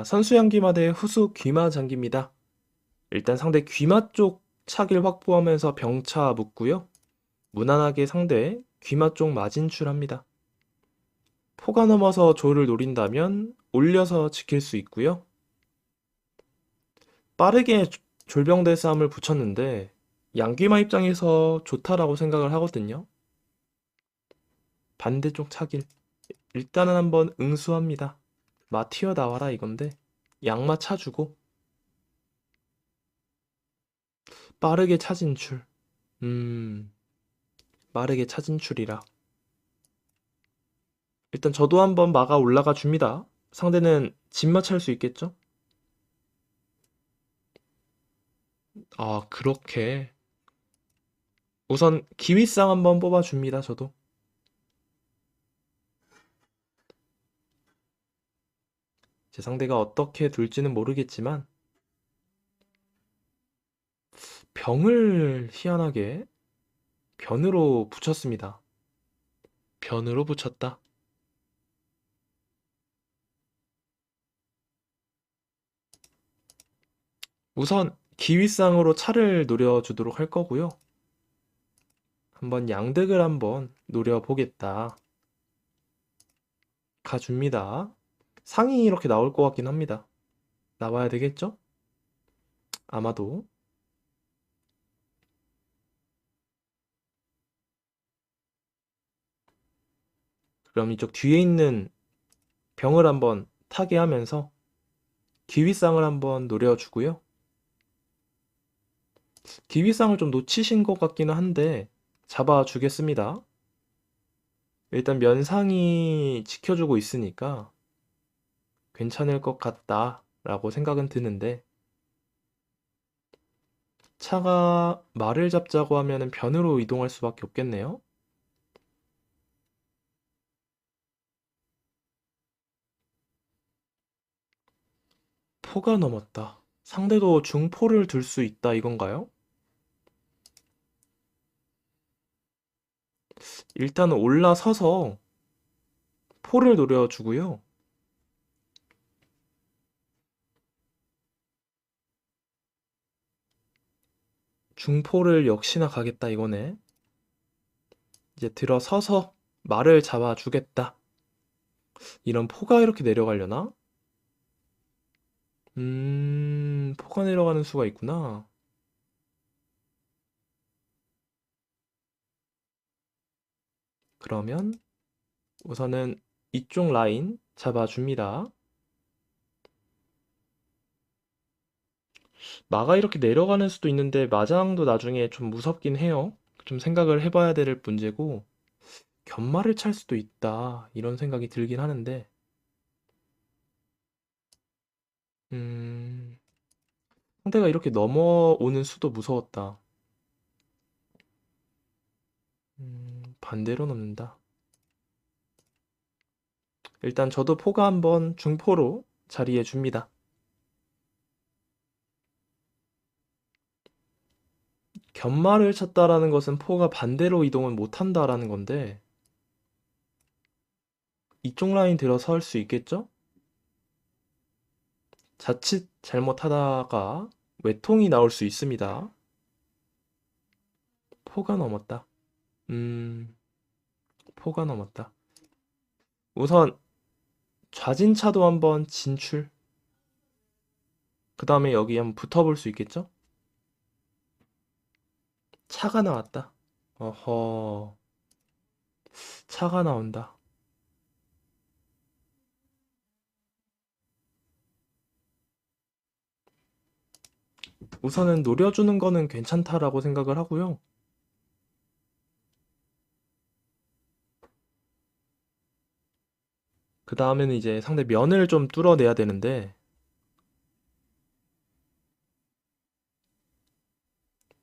자, 선수양귀마 대 후수 귀마 장기입니다. 일단 상대 귀마 쪽 차길 확보하면서 병차 묶고요. 무난하게 상대 귀마 쪽 마진출합니다. 포가 넘어서 조를 노린다면 올려서 지킬 수 있고요. 빠르게 조- 졸병대 싸움을 붙였는데 양귀마 입장에서 좋다라고 생각을 하거든요. 반대쪽 차길. 일단은 한번 응수합니다. 마 튀어나와라 이건데 양마 차주고 빠르게 차진출. 음, 빠르게 차진출이라. 일단 저도 한번 마가 올라가 줍니다. 상대는 진마 찰 수 있겠죠? 아, 그렇게. 우선 기위쌍 한번 뽑아줍니다, 저도. 제 상대가 어떻게 둘지는 모르겠지만 병을 희한하게 변으로 붙였습니다. 변으로 붙였다. 우선 기위쌍으로 차를 노려주도록 할 거고요. 한번 양득을 한번 노려보겠다. 가줍니다. 상이 이렇게 나올 것 같긴 합니다. 나와야 되겠죠? 아마도. 그럼 이쪽 뒤에 있는 병을 한번 타게 하면서 기위쌍을 한번 노려주고요. 기위쌍을 좀 놓치신 것 같기는 한데 잡아주겠습니다. 일단 면상이 지켜주고 있으니까 괜찮을 것 같다 라고 생각은 드는데 차가 말을 잡자고 하면은 변으로 이동할 수밖에 없겠네요. 포가 넘었다. 상대도 중포를 들수 있다 이건가요? 일단은 올라서서 포를 노려주고요. 중포를 역시나 가겠다 이거네. 이제 들어서서 말을 잡아주겠다. 이런 포가 이렇게 내려가려나? 음, 포가 내려가는 수가 있구나. 그러면 우선은 이쪽 라인 잡아줍니다. 마가 이렇게 내려가는 수도 있는데 마장도 나중에 좀 무섭긴 해요. 좀 생각을 해봐야 될 문제고 견마를 찰 수도 있다 이런 생각이 들긴 하는데 음, 상대가 이렇게 넘어오는 수도 무서웠다. 음, 반대로 넘는다. 일단 저도 포가 한번 중포로 자리해 줍니다. 견마를 쳤다라는 것은 포가 반대로 이동을 못한다라는 건데 이쪽 라인 들어설 수 있겠죠? 자칫 잘못하다가 외통이 나올 수 있습니다. 포가 넘었다. 음, 포가 넘었다. 우선 좌진차도 한번 진출. 그 다음에 여기 한번 붙어볼 수 있겠죠? 차가 나왔다. 어허. 차가 나온다. 우선은 노려주는 거는 괜찮다라고 생각을 하고요. 그 다음에는 이제 상대 면을 좀 뚫어내야 되는데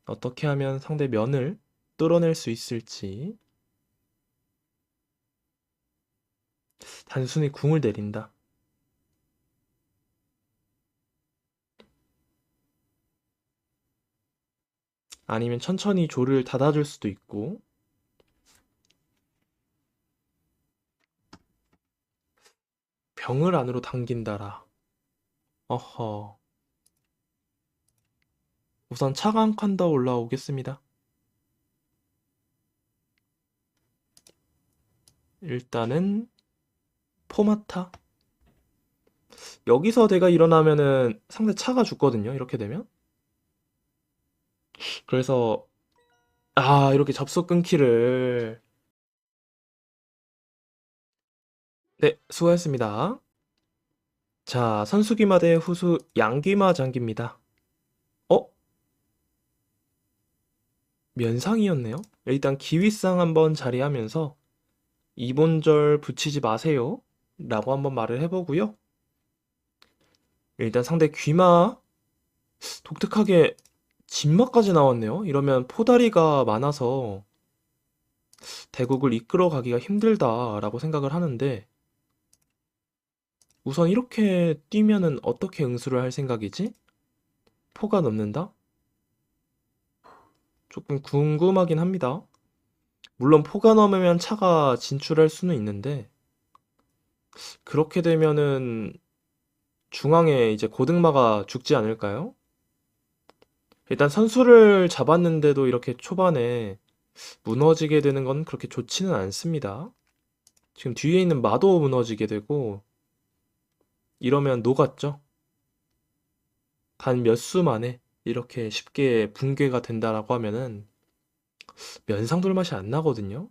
어떻게 하면 상대 면을 뚫어낼 수 있을지 단순히 궁을 내린다. 아니면 천천히 조를 닫아줄 수도 있고 병을 안으로 당긴다라. 어허. 우선 차가 한 칸 더 올라오겠습니다. 일단은 포마타. 여기서 내가 일어나면은 상대 차가 죽거든요. 이렇게 되면. 그래서 아, 이렇게 접속 끊기를 네, 수고하셨습니다. 자, 선수귀마 대 후수 양귀마 장기입니다. 어? 면상이었네요. 일단 기위상 한번 자리하면서 이본절 붙이지 마세요. 라고 한번 말을 해보고요. 일단 상대 귀마 독특하게 진마까지 나왔네요. 이러면 포다리가 많아서 대국을 이끌어 가기가 힘들다라고 생각을 하는데 우선 이렇게 뛰면은 어떻게 응수를 할 생각이지? 포가 넘는다? 조금 궁금하긴 합니다. 물론 포가 넘으면 차가 진출할 수는 있는데 그렇게 되면은 중앙에 이제 고등마가 죽지 않을까요? 일단 선수를 잡았는데도 이렇게 초반에 무너지게 되는 건 그렇게 좋지는 않습니다. 지금 뒤에 있는 마도 무너지게 되고 이러면 녹았죠. 단 몇 수 만에 이렇게 쉽게 붕괴가 된다라고 하면은 면상 돌 맛이 안 나거든요.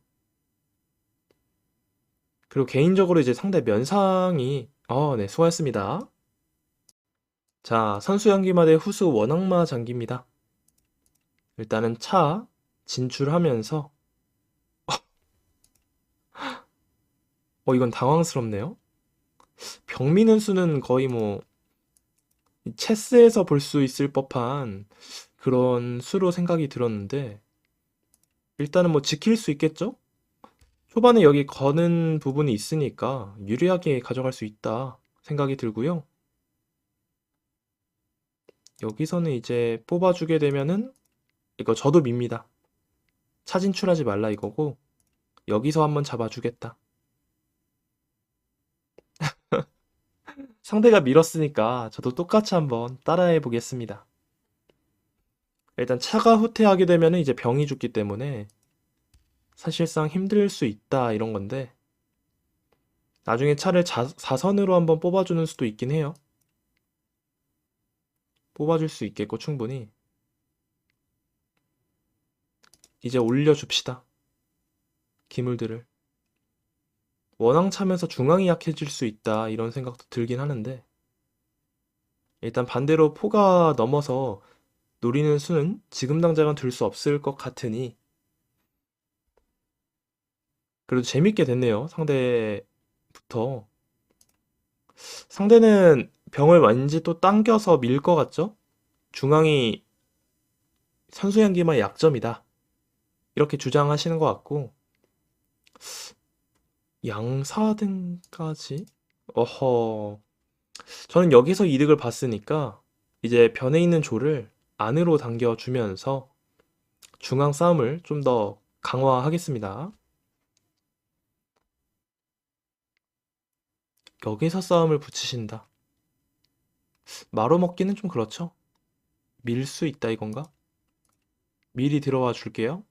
그리고 개인적으로 이제 상대 면상이 어, 네, 수고하셨습니다. 자, 선수 연기마 대 후수 원악마 장기입니다. 일단은 차 진출하면서 어, 이건 당황스럽네요. 병미는 수는 거의 뭐 체스에서 볼 수 있을 법한 그런 수로 생각이 들었는데 일단은 뭐 지킬 수 있겠죠? 초반에 여기 거는 부분이 있으니까 유리하게 가져갈 수 있다 생각이 들고요. 여기서는 이제 뽑아주게 되면은 이거 저도 밉니다. 차 진출하지 말라 이거고 여기서 한번 잡아주겠다. 상대가 밀었으니까 저도 똑같이 한번 따라해 보겠습니다. 일단 차가 후퇴하게 되면 이제 병이 죽기 때문에 사실상 힘들 수 있다 이런 건데 나중에 차를 자, 4선으로 한번 뽑아주는 수도 있긴 해요. 뽑아줄 수 있겠고 충분히 이제 올려줍시다. 기물들을. 원앙 차면서 중앙이 약해질 수 있다 이런 생각도 들긴 하는데 일단 반대로 포가 넘어서 노리는 수는 지금 당장은 들 수 없을 것 같으니 그래도 재밌게 됐네요 상대부터. 상대는 병을 왠지 또 당겨서 밀 것 같죠? 중앙이 선수향기만 약점이다. 이렇게 주장하시는 것 같고 양사등까지? 어허. 저는 여기서 이득을 봤으니까 이제 변에 있는 조를 안으로 당겨주면서 중앙 싸움을 좀 더 강화하겠습니다. 여기서 싸움을 붙이신다. 마로 먹기는 좀 그렇죠? 밀 수 있다 이건가? 미리 들어와 줄게요.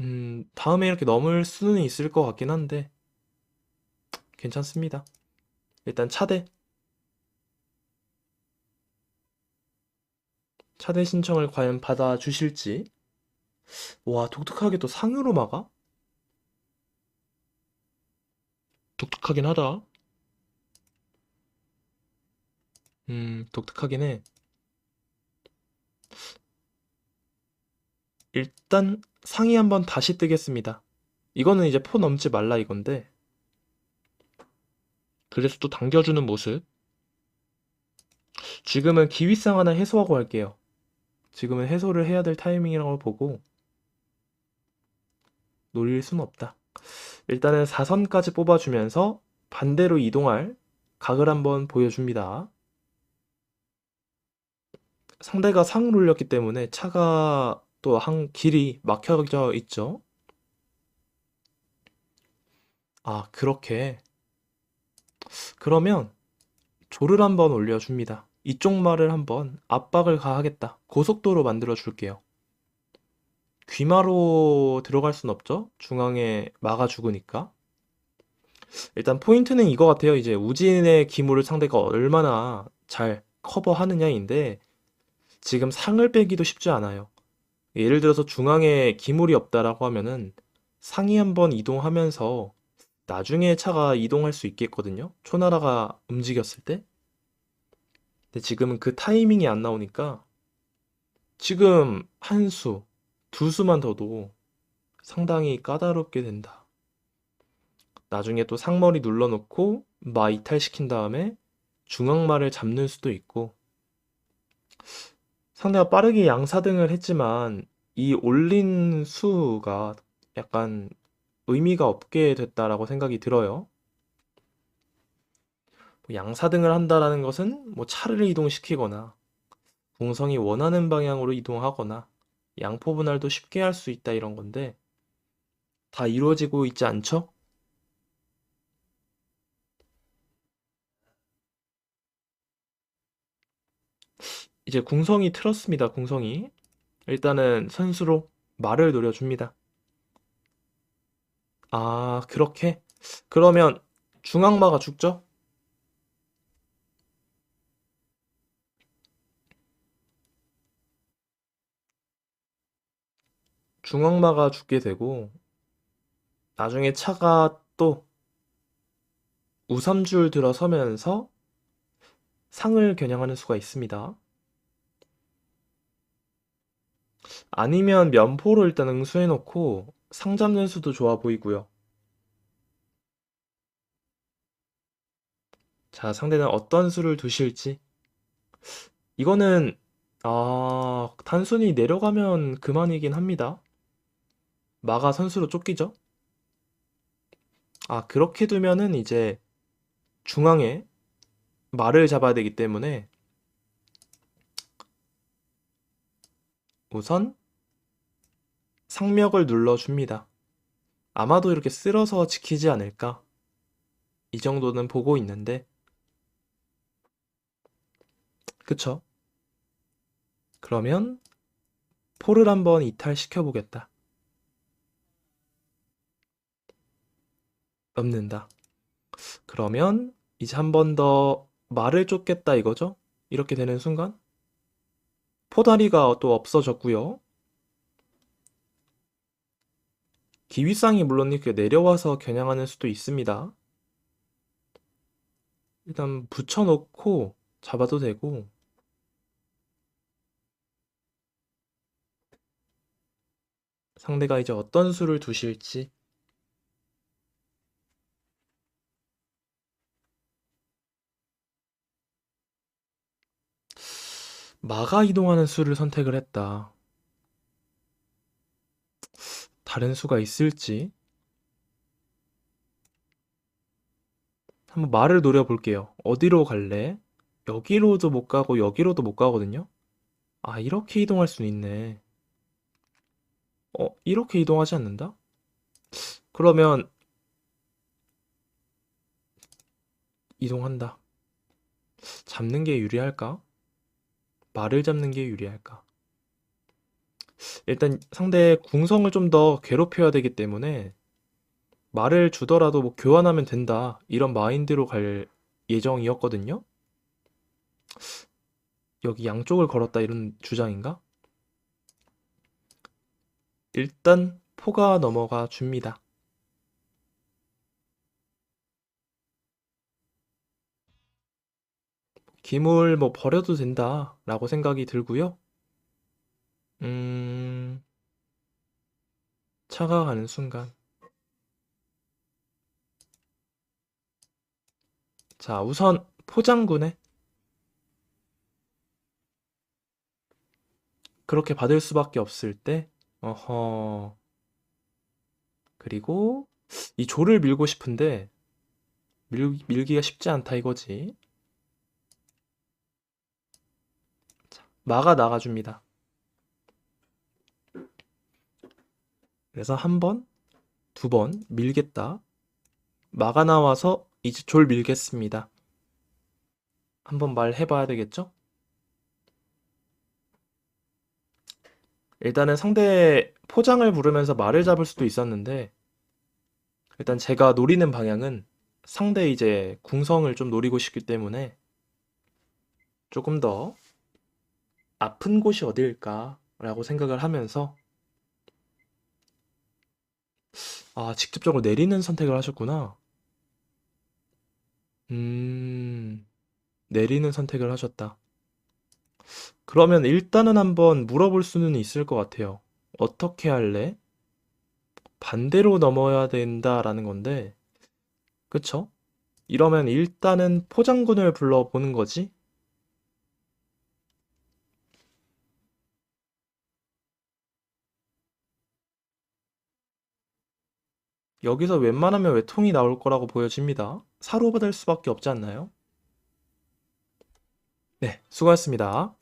음, 다음에 이렇게 넘을 수는 있을 것 같긴 한데, 괜찮습니다. 일단 차대. 차대 신청을 과연 받아주실지. 와, 독특하게 또 상으로 막아? 독특하긴 하다. 음, 독특하긴 해. 일단 상위 한번 다시 뜨겠습니다. 이거는 이제 포 넘지 말라 이건데 그래서 또 당겨주는 모습 지금은 기위상 하나 해소하고 할게요. 지금은 해소를 해야 될 타이밍이라고 보고 노릴 순 없다. 일단은 4선까지 뽑아주면서 반대로 이동할 각을 한번 보여줍니다. 상대가 상을 올렸기 때문에 차가 또 한 길이 막혀져 있죠. 아, 그렇게. 그러면 조를 한번 올려줍니다. 이쪽 말을 한번 압박을 가하겠다. 고속도로 만들어 줄게요. 귀마로 들어갈 순 없죠? 중앙에 막아 죽으니까. 일단 포인트는 이거 같아요. 이제 우진의 기물을 상대가 얼마나 잘 커버하느냐인데 지금 상을 빼기도 쉽지 않아요. 예를 들어서 중앙에 기물이 없다라고 하면은 상이 한번 이동하면서 나중에 차가 이동할 수 있겠거든요. 초나라가 움직였을 때. 근데 지금은 그 타이밍이 안 나오니까 지금 한 수, 두 수만 더도 상당히 까다롭게 된다. 나중에 또 상머리 눌러놓고 마 이탈시킨 다음에 중앙마를 잡는 수도 있고 상대가 빠르게 양사등을 했지만 이 올린 수가 약간 의미가 없게 됐다라고 생각이 들어요. 뭐 양사등을 한다라는 것은 뭐 차를 이동시키거나 공성이 원하는 방향으로 이동하거나 양포 분할도 쉽게 할 수 있다 이런 건데 다 이루어지고 있지 않죠? 이제 궁성이 틀었습니다. 궁성이 일단은 선수로 말을 노려줍니다. 아, 그렇게? 그러면 중앙마가 죽죠? 중앙마가 죽게 되고 나중에 차가 또 우삼줄 들어서면서 상을 겨냥하는 수가 있습니다. 아니면 면포로 일단 응수해 놓고 상 잡는 수도 좋아 보이고요. 자, 상대는 어떤 수를 두실지. 이거는, 아, 단순히 내려가면 그만이긴 합니다. 마가 선수로 쫓기죠? 아, 그렇게 두면은 이제 중앙에 말을 잡아야 되기 때문에 우선 상명을 눌러줍니다. 아마도 이렇게 쓸어서 지키지 않을까? 이 정도는 보고 있는데, 그쵸? 그러면 포를 한번 이탈시켜 보겠다. 넘는다. 그러면 이제 한 번 더 말을 쫓겠다 이거죠? 이렇게 되는 순간 포다리가 또 없어졌고요. 기위쌍이 물론 이렇게 내려와서 겨냥하는 수도 있습니다. 일단 붙여놓고 잡아도 되고 상대가 이제 어떤 수를 두실지 마가 이동하는 수를 선택을 했다. 다른 수가 있을지 한번 말을 노려볼게요. 어디로 갈래? 여기로도 못 가고 여기로도 못 가거든요. 아, 이렇게 이동할 수 있네. 어, 이렇게 이동하지 않는다? 그러면 이동한다. 잡는 게 유리할까? 말을 잡는 게 유리할까? 일단 상대의 궁성을 좀 더 괴롭혀야 되기 때문에 말을 주더라도 뭐 교환하면 된다. 이런 마인드로 갈 예정이었거든요. 여기 양쪽을 걸었다 이런 주장인가? 일단 포가 넘어가 줍니다. 기물 뭐 버려도 된다라고 생각이 들고요. 음, 차가 가는 순간. 자, 우선 포장군에 그렇게 받을 수밖에 없을 때, 어허. 그리고 이 조를 밀고 싶은데 밀, 밀기가 쉽지 않다 이거지. 자, 마가 나가줍니다. 그래서 한 번, 두 번 밀겠다. 마가 나와서 이제 졸 밀겠습니다. 한번 말해봐야 되겠죠? 일단은 상대 포장을 부르면서 말을 잡을 수도 있었는데, 일단 제가 노리는 방향은 상대 이제 궁성을 좀 노리고 싶기 때문에 조금 더 아픈 곳이 어디일까라고 생각을 하면서 아, 직접적으로 내리는 선택을 하셨구나. 음, 내리는 선택을 하셨다. 그러면 일단은 한번 물어볼 수는 있을 것 같아요. 어떻게 할래? 반대로 넘어야 된다라는 건데, 그쵸? 이러면 일단은 포장군을 불러보는 거지? 여기서 웬만하면 외통이 나올 거라고 보여집니다. 사로 받을 수밖에 없지 않나요? 네, 수고하셨습니다.